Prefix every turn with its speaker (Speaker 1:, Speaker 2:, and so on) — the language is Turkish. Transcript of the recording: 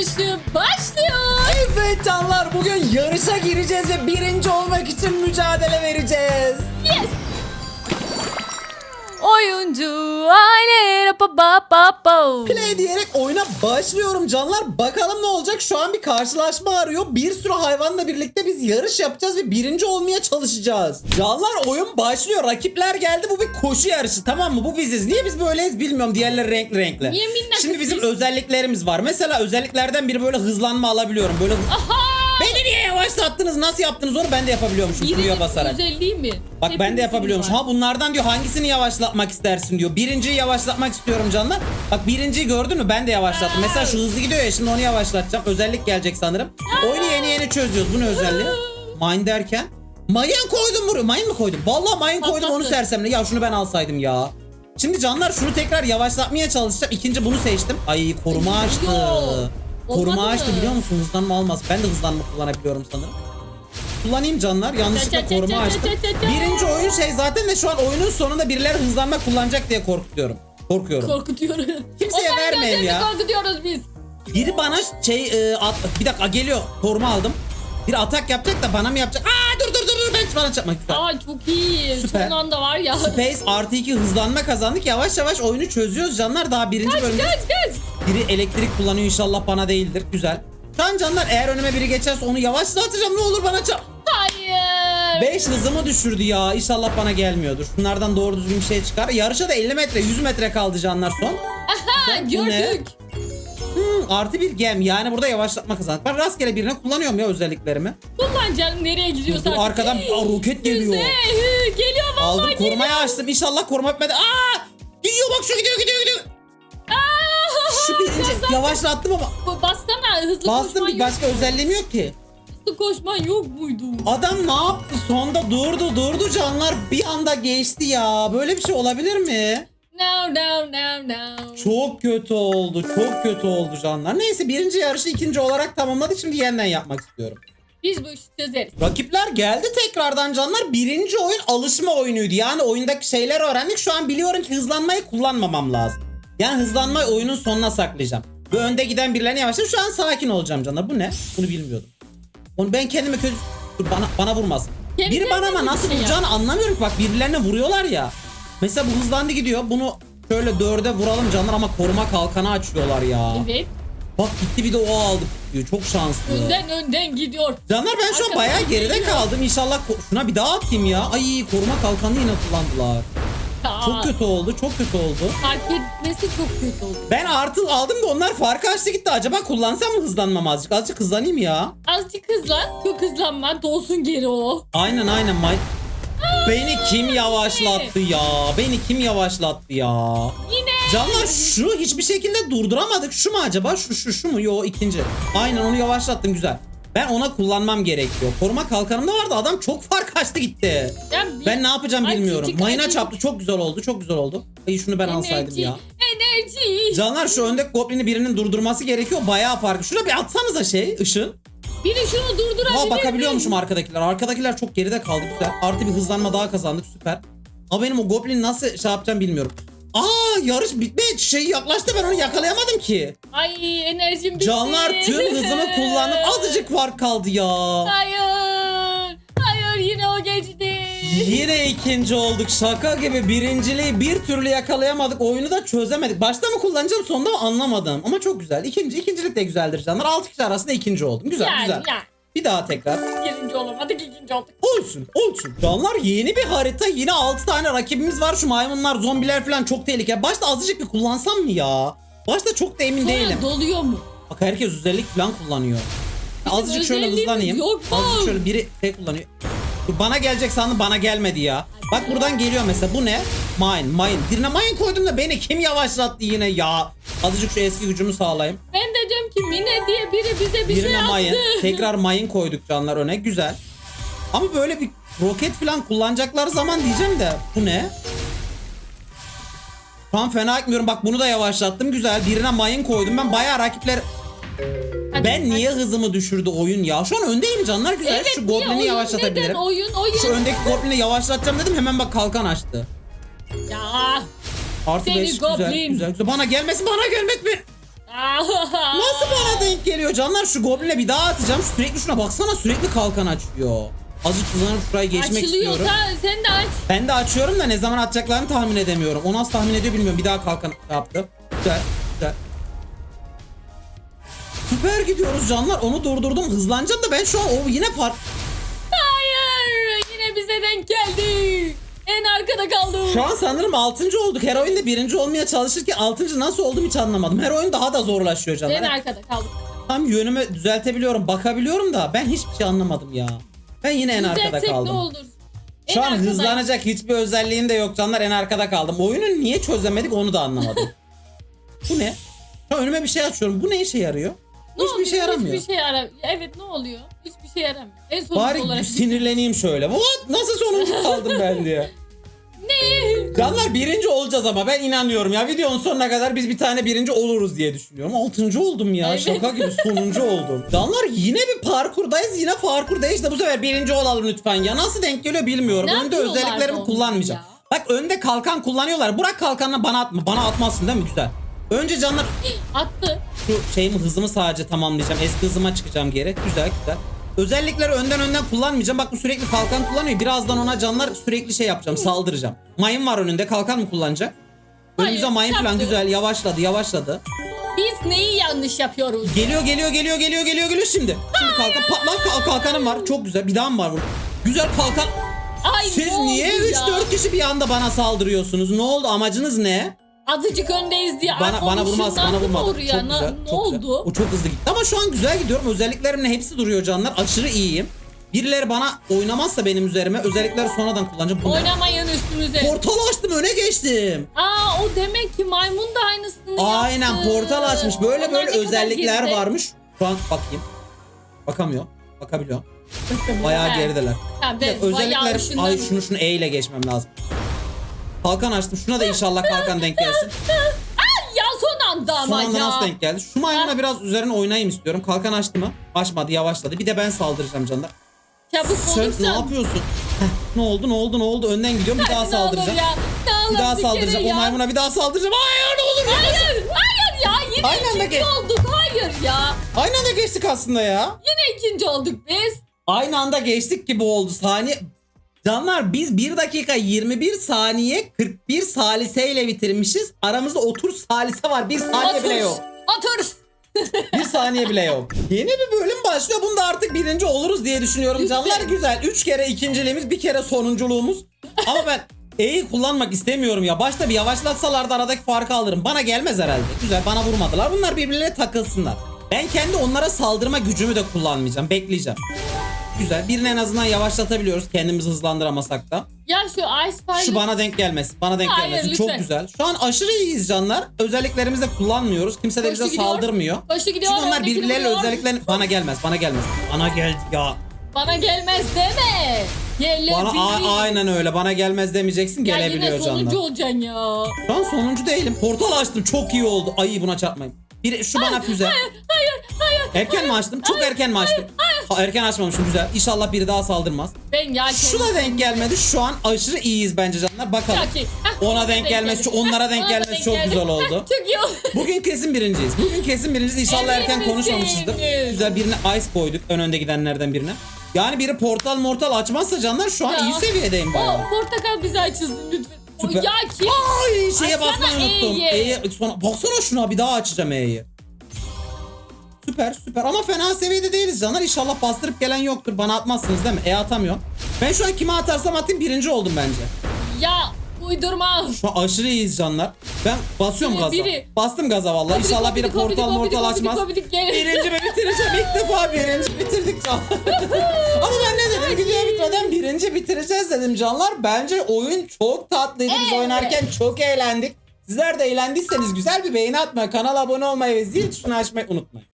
Speaker 1: yarışı başlıyor.
Speaker 2: Evet canlar bugün yarışa gireceğiz ve birinci olmak için mücadele vereceğiz.
Speaker 1: Oyuncu aile pa pa pa pa.
Speaker 2: Play diyerek oyuna başlıyorum canlar. Bakalım ne olacak? Şu an bir karşılaşma arıyor. Bir sürü hayvanla birlikte biz yarış yapacağız ve birinci olmaya çalışacağız. Canlar oyun başlıyor. Rakipler geldi. Bu bir koşu yarışı tamam mı? Bu biziz. Niye biz böyleyiz bilmiyorum. Diğerleri renkli renkli.
Speaker 1: Niye minnak
Speaker 2: Şimdi bizim
Speaker 1: biz?
Speaker 2: özelliklerimiz var. Mesela özelliklerden biri böyle hızlanma alabiliyorum. Böyle
Speaker 1: Aha.
Speaker 2: Yavaşlattınız? Nasıl yaptınız onu? Ben de yapabiliyormuşum Q'ya basarak.
Speaker 1: özelliği mi?
Speaker 2: Bak ben de yapabiliyormuş. Ha bunlardan diyor hangisini yavaşlatmak istersin diyor. Birinciyi yavaşlatmak istiyorum canlar. Bak birinciyi gördün mü? Ben de yavaşlattım. Mesela şu hızlı gidiyor ya şimdi onu yavaşlatacağım. Özellik gelecek sanırım. Oyunu yeni yeni çözüyoruz. Bu ne özelliği? Mine derken? Mayın koydum buraya. Mayın mı koydum? Vallahi mayın koydum onu sersemle. Ya şunu ben alsaydım ya. Şimdi canlar şunu tekrar yavaşlatmaya çalışacağım. İkinci bunu seçtim. Ay koruma açtı. Koruma
Speaker 1: Olmadı
Speaker 2: açtı
Speaker 1: mı?
Speaker 2: biliyor musun? Hızlanma almaz. Ben de hızlanma kullanabiliyorum sanırım. Kullanayım canlar. Yanlışlıkla koruma
Speaker 1: ça,
Speaker 2: açtım.
Speaker 1: ça, ça, ça.
Speaker 2: Birinci oyun şey zaten de şu an oyunun sonunda birileri hızlanma kullanacak diye korkutuyorum. Korkuyorum.
Speaker 1: Korkutuyoruz.
Speaker 2: Kimseye vermeyin ya.
Speaker 1: korkutuyoruz biz.
Speaker 2: Biri bana şey e, at, bir dakika geliyor. Koruma aldım. Bir atak yapacak da bana mı yapacak? Aa dur dur dur dur ben bana çarpmak güzel.
Speaker 1: Aa çok iyi.
Speaker 2: Süper.
Speaker 1: Son anda var ya.
Speaker 2: Space artı 2 hızlanma kazandık. Yavaş yavaş oyunu çözüyoruz canlar. Daha birinci
Speaker 1: Kaç
Speaker 2: bölümde
Speaker 1: kaç kaç.
Speaker 2: biri elektrik kullanıyor inşallah bana değildir. Güzel. Şu an canlar eğer önüme biri geçerse onu yavaşlatacağım ne olur bana çarp.
Speaker 1: Hayır.
Speaker 2: 5 hızımı düşürdü ya. İnşallah bana gelmiyordur. Şunlardan doğru düzgün bir şey çıkar. Yarışa da 50 metre 100 metre kaldı canlar son.
Speaker 1: Ha,
Speaker 2: Bu ne?
Speaker 1: gördük.
Speaker 2: Artı bir gem. Yani burada yavaşlatma kazandık. Ben rastgele birine kullanıyorum ya özelliklerimi.
Speaker 1: Kullan canım nereye gidiyorsan.
Speaker 2: Bu arkadan Aa, roket geliyor.
Speaker 1: Füze, hı, Geliyor vallahi
Speaker 2: Aldım
Speaker 1: geliyor.
Speaker 2: korumayı açtım. İnşallah koruma bitmedi. Aa! Gidiyor bak şu gidiyor gidiyor gidiyor.
Speaker 1: Aa,
Speaker 2: Şu birinci
Speaker 1: kazandım.
Speaker 2: yavaşlattım ama.
Speaker 1: Bastana hızlı
Speaker 2: Bastım
Speaker 1: koşman
Speaker 2: bir
Speaker 1: yok.
Speaker 2: başka özelliğim yok ki.
Speaker 1: Hızlı koşman yok muydu?
Speaker 2: Adam ne yaptı? Sonda durdu durdu canlar bir anda geçti ya. Böyle bir şey olabilir mi?
Speaker 1: No no no no.
Speaker 2: Çok kötü oldu. Çok kötü oldu canlar. Neyse birinci yarışı ikinci olarak tamamladık. Şimdi yeniden yapmak istiyorum.
Speaker 1: Biz bu işi çözeriz.
Speaker 2: Rakipler geldi tekrardan canlar. Birinci oyun alışma oyunuydu. Yani oyundaki şeyler öğrendik. Şu an biliyorum ki hızlanmayı kullanmamam lazım. Yani hızlanmayı oyunun sonuna saklayacağım. Ve önde giden birilerine yavaşlayıp şu an sakin olacağım canlar. Bu ne? Bunu bilmiyordum. Onu ben kendime kötü... Dur bana, bana vurmaz. Biri bana ama nasıl
Speaker 1: şey
Speaker 2: vuracağını anlamıyorum. Bak birilerine vuruyorlar ya. Mesela bu hızlandı gidiyor. Bunu şöyle dörde vuralım canlar ama koruma kalkanı açıyorlar ya.
Speaker 1: Evet.
Speaker 2: Bak gitti bir de o aldı diyor. Çok şanslı.
Speaker 1: Önden önden gidiyor.
Speaker 2: Canlar ben şu an
Speaker 1: Arkadan
Speaker 2: bayağı geride
Speaker 1: geliyor.
Speaker 2: kaldım. İnşallah ko- şuna bir daha atayım ya. Ay koruma kalkanı yine kullandılar.
Speaker 1: Aa,
Speaker 2: Çok kötü oldu. Çok kötü oldu.
Speaker 1: Fark etmesi çok kötü oldu.
Speaker 2: Ben artı aldım da onlar farkı açtı gitti. Acaba kullansam mı hızlanmam azıcık? Azıcık hızlanayım ya.
Speaker 1: Azıcık hızlan. Çok hızlanma. Dolsun geri o.
Speaker 2: Aynen aynen. May- Beni kim yavaşlattı ya? Beni kim yavaşlattı ya?
Speaker 1: Yine.
Speaker 2: Canlar şu hiçbir şekilde durduramadık. Şu mu acaba? Şu şu şu mu? Yo ikinci. Aynen onu yavaşlattım güzel. Ben ona kullanmam gerekiyor. Koruma kalkanımda vardı. Adam çok fark açtı gitti.
Speaker 1: Ya
Speaker 2: Ben ne yapacağım
Speaker 1: Ay,
Speaker 2: bilmiyorum.
Speaker 1: küçük,
Speaker 2: Mayına
Speaker 1: acı-
Speaker 2: çarptı. Çok güzel oldu. Çok güzel oldu. Ay şunu ben alsaydım
Speaker 1: Enerji.
Speaker 2: ya.
Speaker 1: Enerji.
Speaker 2: Canlar şu öndeki goblini birinin durdurması gerekiyor. Bayağı farkı. Şuna bir atsanıza şey ışın.
Speaker 1: Biri şunu durdurabilir
Speaker 2: Ha bakabiliyormuşum arkadakiler. Arkadakiler çok geride kaldı güzel. Artı bir hızlanma daha kazandık süper. Ama benim o goblin nasıl şey yapacağım bilmiyorum. Aa yarış bitme şey yaklaştı ben onu yakalayamadım ki.
Speaker 1: Ay enerjim bitti.
Speaker 2: Canlar tüm hızımı kullandım. Azıcık fark kaldı ya.
Speaker 1: Hayır. Hayır yine o geçti.
Speaker 2: Yine ikinci olduk. Şaka gibi birinciliği bir türlü yakalayamadık. Oyunu da çözemedik. Başta mı kullanacağım sonda mı anlamadım. Ama çok güzel. İkinci, ikincilik de güzeldir canlar. Altı kişi arasında ikinci oldum. Güzel
Speaker 1: yani,
Speaker 2: güzel.
Speaker 1: yani.
Speaker 2: Bir daha tekrar.
Speaker 1: Birinci olamadık ikinci olduk.
Speaker 2: Olsun olsun. Canlar yeni bir harita. Yine 6 tane rakibimiz var. Şu maymunlar, zombiler falan çok tehlikeli. Başta azıcık bir kullansam mı ya? Başta çok da emin
Speaker 1: Sonra
Speaker 2: değilim.
Speaker 1: doluyor mu?
Speaker 2: Bak herkes özellik falan kullanıyor.
Speaker 1: Bizim
Speaker 2: azıcık şöyle hızlanayım.
Speaker 1: yok mu?
Speaker 2: Azıcık şöyle biri şey kullanıyor. Bana gelecek sandım bana gelmedi ya. Bak buradan geliyor mesela. Bu ne? Mine, mine. Birine mine koydum da beni kim yavaşlattı yine ya? Azıcık şu eski gücümü sağlayayım.
Speaker 1: Ben de diyorum ki Mine diye biri bize bir
Speaker 2: Birine
Speaker 1: şey attı.
Speaker 2: mayın. Tekrar mayın koyduk canlar öne. Güzel. Ama böyle bir roket falan kullanacaklar zaman diyeceğim de bu ne? An fena gitmiyorum. Bak bunu da yavaşlattım. Güzel. Birine mayın koydum. Ben bayağı rakipler...
Speaker 1: Hadi,
Speaker 2: Ben niye hızımı düşürdü oyun ya? Şu an öndeyim canlar. Güzel.
Speaker 1: Evet,
Speaker 2: Şu
Speaker 1: niye
Speaker 2: goblini
Speaker 1: oyun?
Speaker 2: yavaşlatabilirim.
Speaker 1: Neden oyun oyun?
Speaker 2: Şu öndeki goblini yavaşlatacağım dedim. Hemen bak kalkan açtı.
Speaker 1: Ya
Speaker 2: Artı
Speaker 1: Seni
Speaker 2: 5 güzel,
Speaker 1: goblin.
Speaker 2: güzel güzel. Bana gelmesin bana gelmesin. Nasıl bana denk geliyor canlar şu goblin'e bir daha atacağım. Sürekli şuna baksana sürekli kalkan açıyor. Azıcık hızlanıp şurayı geçmek
Speaker 1: Açılıyor.
Speaker 2: istiyorum.
Speaker 1: Sen, sen de aç.
Speaker 2: Ben de açıyorum da ne zaman atacaklarını tahmin edemiyorum. O nasıl tahmin ediyor bilmiyorum. Bir daha kalkan yaptı. Güzel. Güzel. Süper gidiyoruz canlar. Onu durdurdum. Hızlanacağım da ben şu an o yine fark...
Speaker 1: Hayır. Yine bize denk geldi. En arkada kaldım.
Speaker 2: Şu an sanırım 6. olduk. Her oyunda 1. olmaya çalışırken 6. nasıl oldum hiç anlamadım. Her oyun daha da zorlaşıyor
Speaker 1: En
Speaker 2: canlar.
Speaker 1: arkada kaldım.
Speaker 2: Tam yönümü düzeltebiliyorum, bakabiliyorum da ben hiçbir şey anlamadım ya. Ben yine en arkada
Speaker 1: Düzeltsek ne
Speaker 2: kaldım.
Speaker 1: olur? En
Speaker 2: Şu an
Speaker 1: arkadayım.
Speaker 2: hızlanacak hiçbir özelliğim de yok canlar en arkada kaldım. Oyunu niye çözemedik onu da anlamadım. Bu ne? Şu an önüme bir şey açıyorum. Bu ne işe yarıyor?
Speaker 1: Ne
Speaker 2: Hiçbir şey yaramıyor.
Speaker 1: Hiçbir şey yaramıyor. Evet ne oluyor? Hiçbir şey yaramıyor. En sonunda
Speaker 2: Bari
Speaker 1: olarak.
Speaker 2: sinirleneyim şöyle. What? Nasıl sonuncu kaldım ben diye.
Speaker 1: Ne?
Speaker 2: Canlar birinci olacağız ama ben inanıyorum ya. Videonun sonuna kadar biz bir tane birinci oluruz diye düşünüyorum. Altıncı oldum ya.
Speaker 1: Evet.
Speaker 2: Şaka gibi sonuncu oldum. Canlar yine bir parkurdayız. Yine parkurdayız da bu sefer birinci olalım lütfen ya. Nasıl denk geliyor bilmiyorum.
Speaker 1: Ne
Speaker 2: Önde özelliklerimi kullanmayacağım.
Speaker 1: ya?
Speaker 2: Bak önde kalkan kullanıyorlar. Bırak kalkanla bana atma. Bana atmazsın değil mi? Güzel. Önce canlar
Speaker 1: Attı.
Speaker 2: Şu şeyimi hızımı sadece tamamlayacağım. Eski hızıma çıkacağım geri. Güzel güzel. Özellikleri önden önden kullanmayacağım. Bak bu sürekli kalkan kullanıyor. Birazdan ona canlar sürekli şey yapacağım. Saldıracağım. Mayın var önünde. Kalkan mı kullanacak? Önümüze
Speaker 1: Hayır,
Speaker 2: mayın falan
Speaker 1: yaptı.
Speaker 2: güzel. Yavaşladı yavaşladı.
Speaker 1: Biz neyi yanlış yapıyoruz?
Speaker 2: Geliyor geliyor geliyor geliyor geliyor geliyor şimdi. Şimdi kalkan patlan kal- kalkanım var. Çok güzel. Bir daha mı var burada? Güzel kalkan.
Speaker 1: Ay
Speaker 2: Siz niye
Speaker 1: ya?
Speaker 2: 3-4 kişi bir anda bana saldırıyorsunuz? Ne oldu? Amacınız ne?
Speaker 1: Azıcık öndeyiz diye.
Speaker 2: Bana
Speaker 1: Ay,
Speaker 2: bana
Speaker 1: onu
Speaker 2: vurmaz, bana vurmadı.
Speaker 1: ya.
Speaker 2: Çok
Speaker 1: Ne-
Speaker 2: güzel.
Speaker 1: Ne
Speaker 2: çok
Speaker 1: oldu?
Speaker 2: Güzel. O çok hızlı gitti. Ama şu an güzel gidiyorum. Özelliklerimin hepsi duruyor canlar. Aşırı iyiyim. Birileri bana oynamazsa benim üzerime özellikleri sonradan kullanacağım. Bu ne?
Speaker 1: Oynamayın üstümüze.
Speaker 2: Portal açtım öne geçtim.
Speaker 1: Aa o demek ki maymun da aynısını
Speaker 2: Aynen
Speaker 1: yaptı.
Speaker 2: portal açmış. Böyle
Speaker 1: Onlar
Speaker 2: böyle
Speaker 1: ne kadar
Speaker 2: özellikler
Speaker 1: geride?
Speaker 2: varmış. Şu an bakayım. Bakamıyor. Bakabiliyor. Bayağı
Speaker 1: Evet.
Speaker 2: gerideler.
Speaker 1: Ha, ben bayağı
Speaker 2: Özellikler
Speaker 1: ışından-
Speaker 2: ay şunu şunu E ile geçmem lazım. Kalkan açtım. Şuna da inşallah kalkan denk gelsin.
Speaker 1: Ya son anda
Speaker 2: Son
Speaker 1: ama
Speaker 2: anda
Speaker 1: ya.
Speaker 2: nasıl denk geldi? Şu maymuna
Speaker 1: Ha.
Speaker 2: biraz üzerine oynayayım istiyorum. Kalkan açtı mı? Açmadı yavaşladı. Bir de ben saldıracağım canlar.
Speaker 1: Çabuk
Speaker 2: Sen
Speaker 1: olursan.
Speaker 2: ne yapıyorsun? Heh, ne oldu ne oldu ne oldu? Önden gidiyorum bir daha
Speaker 1: Ne olur
Speaker 2: saldıracağım.
Speaker 1: ya. Ne olur
Speaker 2: Bir daha
Speaker 1: kere
Speaker 2: saldıracağım. O
Speaker 1: ya.
Speaker 2: maymuna bir daha saldıracağım. Hayır ne olur.
Speaker 1: Hayır, hayır ya. Yine
Speaker 2: Aynı anda
Speaker 1: ikinci
Speaker 2: geç.
Speaker 1: olduk. Hayır ya.
Speaker 2: Aynı anda geçtik aslında ya.
Speaker 1: Yine ikinci olduk biz.
Speaker 2: Aynı anda geçtik gibi oldu. Saniye Canlar biz 1 dakika 21 saniye 41 saliseyle bitirmişiz. Aramızda 30 salise var. 1 saniye bile yok.
Speaker 1: Otur.
Speaker 2: Bir saniye bile yok. Yeni bir bölüm başlıyor. Bunda artık birinci oluruz diye düşünüyorum. Canlar güzel. Üç kere ikinciliğimiz, bir kere sonunculuğumuz. Ama ben E'yi kullanmak istemiyorum ya. Başta bir yavaşlatsalardı aradaki farkı alırım. Bana gelmez herhalde. Güzel bana vurmadılar. Bunlar birbirlerine takılsınlar. Ben kendi onlara saldırma gücümü de kullanmayacağım. Bekleyeceğim. Güzel. Birini en azından yavaşlatabiliyoruz. Kendimizi hızlandıramasak da.
Speaker 1: Ya şu Ice Pilot.
Speaker 2: Şu bana denk gelmesin. Bana denk
Speaker 1: Hayır,
Speaker 2: gelmesin.
Speaker 1: lütfen.
Speaker 2: Çok güzel. Şu an aşırı iyiyiz canlar. Özelliklerimizi de kullanmıyoruz. Kimse de
Speaker 1: Koşu
Speaker 2: bize
Speaker 1: gidiyor.
Speaker 2: saldırmıyor.
Speaker 1: Başı gidiyor.
Speaker 2: Çünkü onlar birbirleriyle özelliklerini... Bana gelmez, bana gelmez. Bana geldi ya.
Speaker 1: Bana gelmez deme. Gelebilir.
Speaker 2: Bana a- aynen öyle. Bana gelmez demeyeceksin.
Speaker 1: Ya
Speaker 2: Gelebiliyor
Speaker 1: yine sonuncu
Speaker 2: canlar.
Speaker 1: olacaksın ya.
Speaker 2: Şu an sonuncu değilim. Portal açtım. Çok iyi oldu. Ay buna çarpmayın. Bir, şu bana füze.
Speaker 1: Hayır, hayır.
Speaker 2: Erken mi açtım? Çok erken mi açtım? Ha, erken açmamışım. Güzel. İnşallah biri daha saldırmaz.
Speaker 1: Ben ya
Speaker 2: Şu da denk gelmedi. Şu an aşırı iyiyiz bence canlar. Bakalım.
Speaker 1: Çok iyi. Heh,
Speaker 2: Ona denk gelmesi,
Speaker 1: geldi.
Speaker 2: onlara denk
Speaker 1: Ona
Speaker 2: gelmesi çok
Speaker 1: geldi.
Speaker 2: güzel oldu.
Speaker 1: Çok iyi oldu.
Speaker 2: Bugün kesin birinciyiz. Bugün kesin birinciyiz. İnşallah
Speaker 1: Emin
Speaker 2: erken
Speaker 1: misin?
Speaker 2: konuşmamışızdır. Güzel birine ice koyduk. Ön önde gidenlerden birine. Yani biri portal mortal açmazsa canlar şu an
Speaker 1: Ya.
Speaker 2: iyi seviyedeyim bayağı.
Speaker 1: O portakal bizi açılsın lütfen. O
Speaker 2: Süper.
Speaker 1: ya kim?
Speaker 2: Ay şeye
Speaker 1: Açsana
Speaker 2: basmayı unuttum.
Speaker 1: E'yi.
Speaker 2: E'ye sonra baksana şuna bir daha açacağım E'yi. Süper süper ama fena seviyede değiliz canlar. İnşallah bastırıp gelen yoktur. Bana atmazsınız değil mi? E atamıyorum. Ben şu an kime atarsam atayım birinci oldum bence.
Speaker 1: Ya uydurma.
Speaker 2: Şu an aşırı iyiyiz canlar. Ben basıyorum
Speaker 1: Biri-
Speaker 2: gaza.
Speaker 1: biri.
Speaker 2: Bastım gaza vallahi.
Speaker 1: Kobidik,
Speaker 2: İnşallah biri
Speaker 1: kobidik,
Speaker 2: portal
Speaker 1: kobidik,
Speaker 2: mortal
Speaker 1: kobidik,
Speaker 2: açmaz.
Speaker 1: kobidik, kobidik.
Speaker 2: Birinci mi bitireceğim? İlk defa birinci bitirdik canlar. Ama ben ne dedim? Video bitmeden birinci bitireceğiz dedim canlar. Bence oyun çok tatlıydı. Biz
Speaker 1: Evet.
Speaker 2: oynarken çok eğlendik. Sizler de eğlendiyseniz güzel bir beğeni atmayı, kanala abone olmayı ve zil tuşunu açmayı unutmayın.